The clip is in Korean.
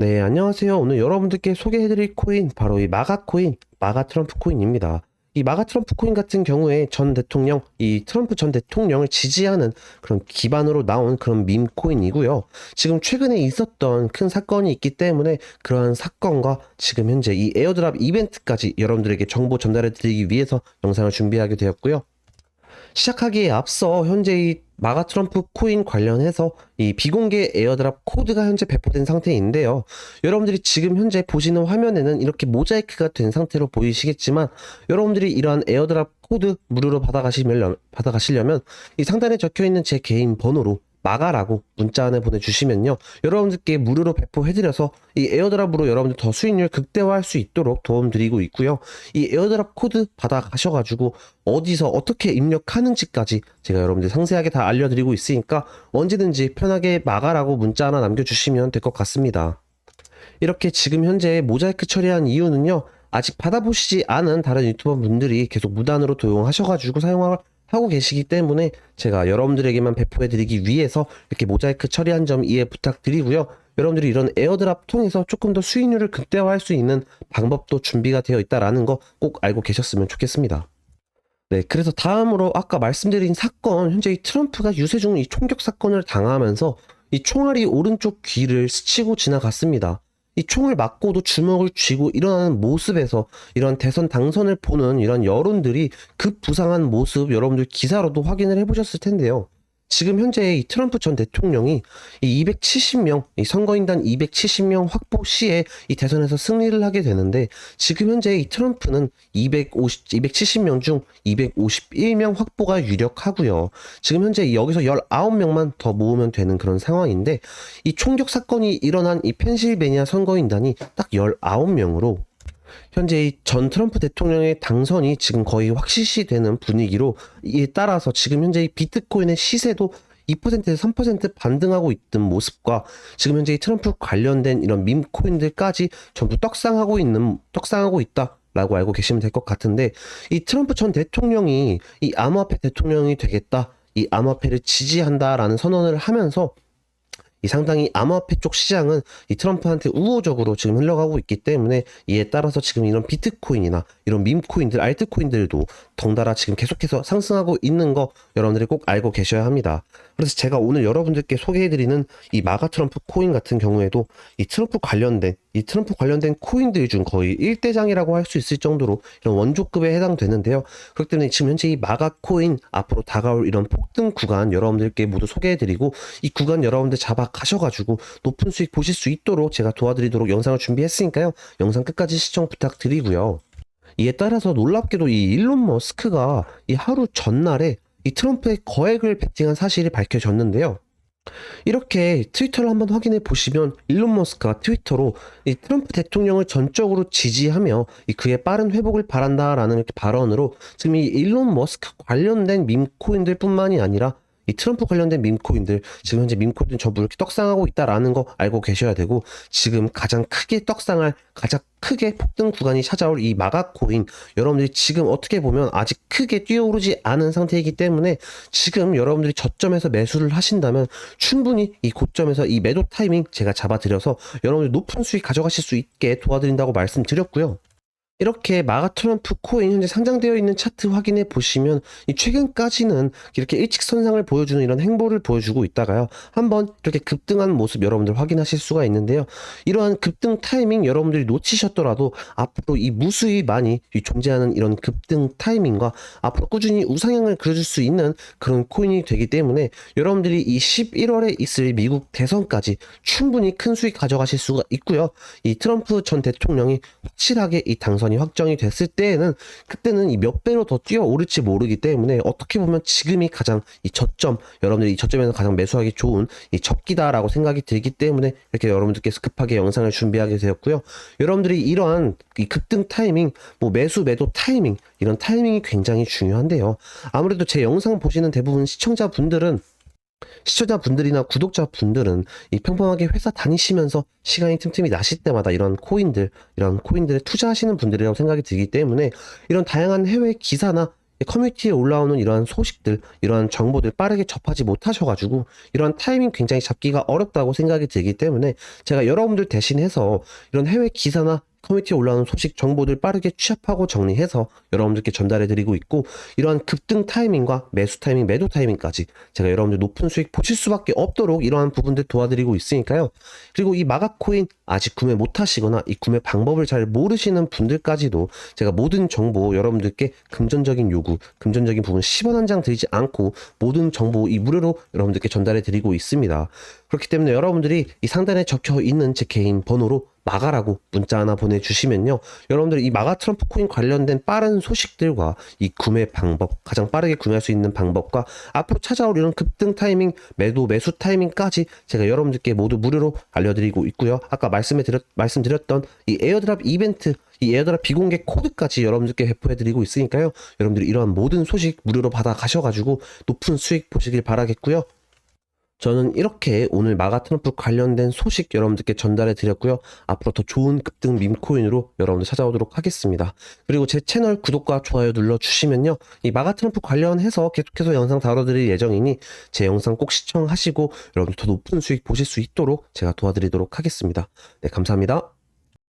네, 안녕하세요. 오늘 여러분들께 소개해드릴 코인, 바로 이 마가 코인, 마가 트럼프 코인입니다. 이 마가 트럼프 코인 같은 경우에 전 대통령, 이 트럼프 전 대통령을 지지하는 그런 기반으로 나온 그런 밈 코인이고요. 지금 최근에 있었던 큰 사건이 있기 때문에 그러한 사건과 지금 현재 이 에어드랍 이벤트까지 여러분들에게 정보 전달해 드리기 위해서 영상을 준비하게 되었고요. 시작하기에 앞서 현재 이 마가 트럼프 코인 관련해서 이 비공개 에어드랍 코드가 현재 배포된 상태인데요. 여러분들이 지금 현재 보시는 화면에는 이렇게 모자이크가 된 상태로 보이시겠지만 여러분들이 이러한 에어드랍 코드 무료로 받아가시면 받아가시려면 이 상단에 적혀 있는 제 개인 번호로 마가라고 문자 안에 보내주시면요. 여러분들께 무료로 배포해드려서 이 에어드랍으로 여러분들 더 수익률 극대화할 수 있도록 도움드리고 있고요. 이 에어드랍 코드 받아가셔가지고 어디서 어떻게 입력하는지까지 제가 여러분들 상세하게 다 알려드리고 있으니까 언제든지 편하게 마가라고 문자 하나 남겨주시면 될 것 같습니다. 이렇게 지금 현재 모자이크 처리한 이유는요. 아직 받아보시지 않은 다른 유튜버 분들이 계속 무단으로 도용하셔가지고 사용 하고 계시기 때문에 제가 여러분들에게만 배포해드리기 위해서 이렇게 모자이크 처리한 점 이해 부탁드리고요. 여러분들이 이런 에어드랍 통해서 조금 더 수익률을 극대화할 수 있는 방법도 준비가 되어 있다라는 거 꼭 알고 계셨으면 좋겠습니다. 네, 그래서 다음으로 아까 말씀드린 사건, 현재 이 트럼프가 유세 중 이 총격 사건을 당하면서 이 총알이 오른쪽 귀를 스치고 지나갔습니다. 이 총을 맞고도 주먹을 쥐고 일어나는 모습에서 이런 대선 당선을 보는 이런 여론들이 급부상한 모습 여러분들 기사로도 확인을 해보셨을 텐데요. 지금 현재 이 트럼프 전 대통령이 이 270명, 이 선거인단 270명 확보 시에 이 대선에서 승리를 하게 되는데 지금 현재 이 트럼프는 250, 270명 중 251명 확보가 유력하고요. 지금 현재 여기서 19명만 더 모으면 되는 그런 상황인데 이 총격 사건이 일어난 이 펜실베니아 선거인단이 딱 19명으로 현재 이전 트럼프 대통령의 당선이 지금 거의 확실시 되는 분위기로 이에 따라서 지금 현재 이 비트코인의 시세도 2%에서 3% 반등하고 있던 모습과 지금 현재 이 트럼프 관련된 이런 밈 코인들까지 전부 떡상하고 있는 떡상하고 있다. 라고 알고 계시면 될 것 같은데 이 트럼프 전 대통령이 이 암호화폐 대통령이 되겠다. 이 암호화폐를 지지한다라는 선언을 하면서 이 상당히 암호화폐 쪽 시장은 이 트럼프한테 우호적으로 지금 흘러가고 있기 때문에 이에 따라서 지금 이런 비트코인이나 이런 밈코인들, 알트코인들도 덩달아 지금 계속해서 상승하고 있는 거 여러분들이 꼭 알고 계셔야 합니다. 그래서 제가 오늘 여러분들께 소개해드리는 이 마가 트럼프 코인 같은 경우에도 이 트럼프 관련된 이 트럼프 관련된 코인들 중 거의 1대장이라고 할 수 있을 정도로 이런 원조급에 해당되는데요. 그렇기 때문에 지금 현재 이 마가 코인 앞으로 다가올 이런 폭등 구간 여러분들께 모두 소개해드리고 이 구간 여러분들 잡아 가셔가지고 높은 수익 보실 수 있도록 제가 도와드리도록 영상을 준비했으니까요. 영상 끝까지 시청 부탁드리고요. 이에 따라서 놀랍게도 이 일론 머스크가 이 하루 전날에 이 트럼프의 거액을 베팅한 사실이 밝혀졌는데요. 이렇게 트위터를 한번 확인해 보시면 일론 머스크가 트위터로 이 트럼프 대통령을 전적으로 지지하며 이 그의 빠른 회복을 바란다라는 이렇게 발언으로 지금 이 일론 머스크 관련된 밈코인들 뿐만이 아니라 이 트럼프 관련된 밈코인들 지금 현재 밈코인 전부 이렇게 떡상하고 있다라는 거 알고 계셔야 되고 지금 가장 크게 떡상할 가장 크게 폭등 구간이 찾아올 이 마가코인 여러분들이 지금 어떻게 보면 아직 크게 뛰어오르지 않은 상태이기 때문에 지금 여러분들이 저점에서 매수를 하신다면 충분히 이 고점에서 이 매도 타이밍 제가 잡아드려서 여러분들 높은 수익 가져가실 수 있게 도와드린다고 말씀드렸고요. 이렇게 마가 트럼프 코인 현재 상장되어 있는 차트 확인해 보시면 이 최근까지는 이렇게 일직선상을 보여주는 이런 행보를 보여주고 있다가요. 한번 이렇게 급등하는 모습 여러분들 확인하실 수가 있는데요. 이러한 급등 타이밍 여러분들이 놓치셨더라도 앞으로 이 무수히 많이 존재하는 이런 급등 타이밍과 앞으로 꾸준히 우상향을 그려줄 수 있는 그런 코인이 되기 때문에 여러분들이 이 11월에 있을 미국 대선까지 충분히 큰 수익 가져가실 수가 있고요. 이 트럼프 전 대통령이 확실하게 이 당선 당선이 확정이 됐을 때에는 그때는 이 몇 배로 더 뛰어 오를지 모르기 때문에 어떻게 보면 지금이 가장 이 저점 여러분들이 이 저점에서 가장 매수하기 좋은 이 적기다라고 생각이 들기 때문에 이렇게 여러분들께서 급하게 영상을 준비하게 되었고요. 여러분들이 이러한 이 급등 타이밍, 뭐 매수 매도 타이밍 이런 타이밍이 굉장히 중요한데요. 아무래도 제 영상 보시는 대부분 시청자분들은 시청자분들이나 구독자분들은 이 평범하게 회사 다니시면서 시간이 틈틈이 나실 때마다 이런 코인들, 이런 코인들에 투자하시는 분들이라고 생각이 들기 때문에 이런 다양한 해외 기사나 이 커뮤니티에 올라오는 이러한 소식들, 이러한 정보들 빠르게 접하지 못하셔가지고 이러한 타이밍 굉장히 잡기가 어렵다고 생각이 들기 때문에 제가 여러분들 대신해서 이런 해외 기사나 커뮤니티에 올라오는 소식 정보들 빠르게 취합하고 정리해서 여러분들께 전달해 드리고 있고 이러한 급등 타이밍과 매수 타이밍, 매도 타이밍까지 제가 여러분들 높은 수익 보실 수밖에 없도록 이러한 부분들 도와드리고 있으니까요. 그리고 이 마가코인 아직 구매 못 하시거나 이 구매 방법을 잘 모르시는 분들까지도 제가 모든 정보 여러분들께 금전적인 요구, 금전적인 부분 10원 한장 들지 않고 모든 정보 이 무료로 여러분들께 전달해 드리고 있습니다. 그렇기 때문에 여러분들이 이 상단에 적혀 있는 제 개인 번호로 마가라고 문자 하나 보내주시면요. 여러분들 이 마가 트럼프 코인 관련된 빠른 소식들과 이 구매 방법, 가장 빠르게 구매할 수 있는 방법과 앞으로 찾아올 이런 급등 타이밍, 매도, 매수 타이밍까지 제가 여러분들께 모두 무료로 알려드리고 있고요. 아까 말씀해 드렸, 말씀드렸던 이 에어드랍 이벤트, 이 에어드랍 비공개 코드까지 여러분들께 배포해드리고 있으니까요. 여러분들이 이러한 모든 소식 무료로 받아 가셔가지고 높은 수익 보시길 바라겠고요. 저는 이렇게 오늘 마가 트럼프 관련된 소식 여러분들께 전달해 드렸고요. 앞으로 더 좋은 급등 밈코인으로 여러분들 찾아오도록 하겠습니다. 그리고 제 채널 구독과 좋아요 눌러 주시면요. 이 마가 트럼프 관련해서 계속해서 영상 다뤄 드릴 예정이니 제 영상 꼭 시청하시고 여러분들 더 높은 수익 보실 수 있도록 제가 도와드리도록 하겠습니다. 네, 감사합니다.